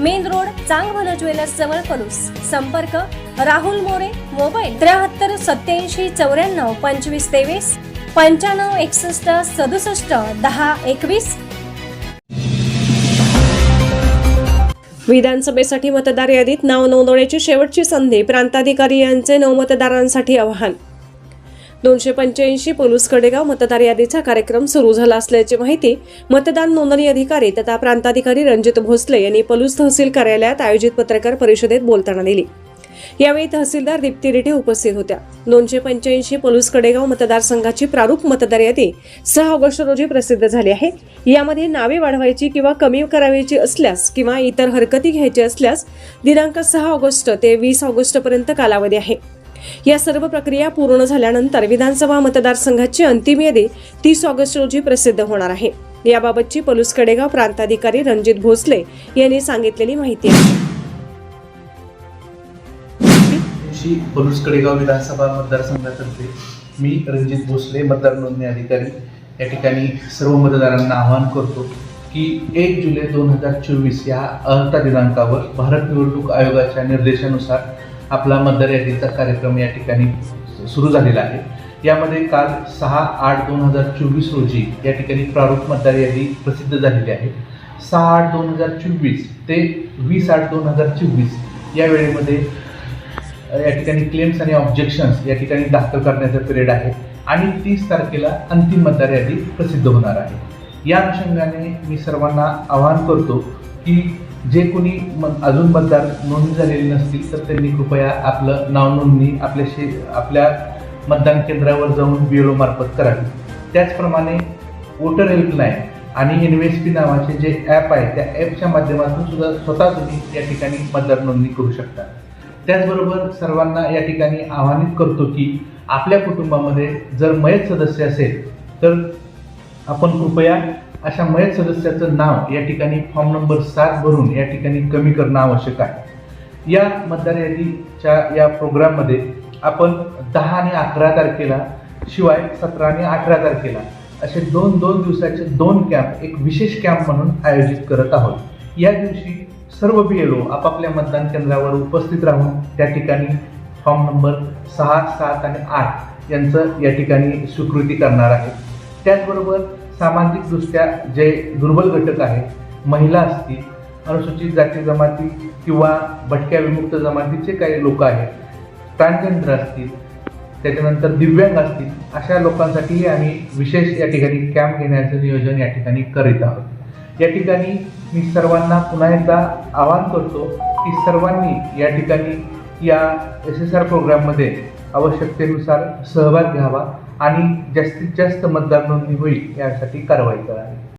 Main road Changbhala jewellers जवळ पलूस संपर्क Rahul More mobile त्र्याहत्तर सत्याऐंशी चौऱ्याण्णव पंचवीस तेवीस पंच्याण्णव एकसष्ट सदुसष्ट दहा एकवीस. विधानसभेसाठी मतदार यादीत नाव नोंदवण्याची शेवटची संधी प्रांताधिकारी यांचे नऊ मतदारांसाठी आवाहन. दोनशे पंच्याऐंशी पोलीस कडेगाव मतदार यादीचा कार्यक्रम सुरू झाला असल्याची माहिती मतदान नोंदणी अधिकारी तथा प्रांताधिकारी रणजित भोसले यांनी पलूस तहसील कार्यालयात आयोजित पत्रकार परिषदेत बोलताना दिली. यावेळी तहसीलदार दीप्ती रेड्डी उपस्थित होत्या. दोनशे पंच्याऐंशी पलूस कडेगाव मतदारसंघाची प्रारूप मतदार यादी सहा ऑगस्ट रोजी प्रसिद्ध झाली आहे. यामध्ये नावे वाढवायची किंवा कमी करावयाची असल्यास किंवा इतर हरकती घ्यायची असल्यास दिनांक सहा ऑगस्ट ते वीस ऑगस्ट पर्यंत कालावधी आहे. या सर्व प्रक्रिया पूर्ण झाल्यानंतर विधानसभा मतदारसंघाची अंतिम यादी तीस ऑगस्ट रोजी प्रसिद्ध होणार आहे. याबाबतची पलूस कडेगाव प्रांताधिकारी रणजित भोसले यांनी सांगितलेली माहिती आहे. पलूस कडेगाव विधानसभा मतदारसंघातर्फे मी रणजित भोसले मतदार नोंदणी अधिकारी या ठिकाणी सर्व मतदारांना आवाहन करतो की एक जुलै दोन हजार चोवीस या अर्थ दिनांकावर भारत निवडणूक आयोगाच्या निर्देशानुसार आपला मतदार यादीचा कार्यक्रम या ठिकाणी सुरू झालेला आहे. यामध्ये काल सहा आठ दोन हजार चोवीस रोजी या ठिकाणी प्रारूप मतदार यादी प्रसिद्ध झालेली आहे. सहा आठ दोन हजार चोवीस ते वीस आठ दोन हजार चोवीस या वेळेमध्ये या ठिकाणी क्लेम्स आणि ऑब्जेक्शन्स या ठिकाणी दाखल करण्याचा पिरियड आहे आणि तीस तारखेला अंतिम मतदार यादी प्रसिद्ध होणार आहे. या अनुषंगाने मी सर्वांना आवाहन करतो की जे कोणी अजून मतदार नोंदणी झालेली नसतील तर त्यांनी कृपया आपलं नाव नोंदणी आपल्याशी आपल्या मतदान केंद्रावर जाऊन बी एल मार्फत करावी त्याचप्रमाणे वोटर हेल्पलाईन आणि एन एस पी नावाचे जे ॲप आहे त्या ॲपच्या माध्यमातून सुद्धा स्वतः तुम्ही या ठिकाणी मतदार नोंदणी करू शकता. त्याचबरोबर सर्वांना या ठिकाणी आवाहनित करतो की आपल्या कुटुंबामध्ये जर मयत सदस्य असेल तर आपण कृपया अशा मयत सदस्याचं नाव या ठिकाणी फॉर्म नंबर सात भरून या ठिकाणी कमी करणं आवश्यक आहे. या मतदार यादीच्या या प्रोग्राममध्ये आपण दहा आणि अकरा तारखेला शिवाय सतरा आणि अठरा तारखेला असे दोन दोन दिवसाचे दोन कॅम्प एक विशेष कॅम्प म्हणून आयोजित करत आहोत. या दिवशी सर्व बी एल ओ आपापल्या मतदान केंद्रावर उपस्थित राहून त्या ठिकाणी फॉर्म नंबर सहा सात आणि आठ यांचं या ठिकाणी स्वीकृती करणार आहे त्याचबरोबर सामाजिकदृष्ट्या जे दुर्बल घटक आहेत महिला असतील अनुसूचित जाती जमाती किंवा भटक्या विमुक्त जमातीचे काही लोक आहेत ट्रान्सजेंडर असतील त्याच्यानंतर दिव्यांग असतील अशा लोकांसाठीही आम्ही विशेष या ठिकाणी कॅम्प घेण्याचं नियोजन या ठिकाणी करीत आहोत. या ठिकाणी मी सर्वांना पुन्हा एकदा आवाहन करतो की सर्वांनी या ठिकाणी या एस एस आर प्रोग्राममध्ये आवश्यकतेनुसार सहभाग घ्यावा. आणि जास्तीत जास्त मतदार नोंदणी होईल यासाठी कारवाई करावी.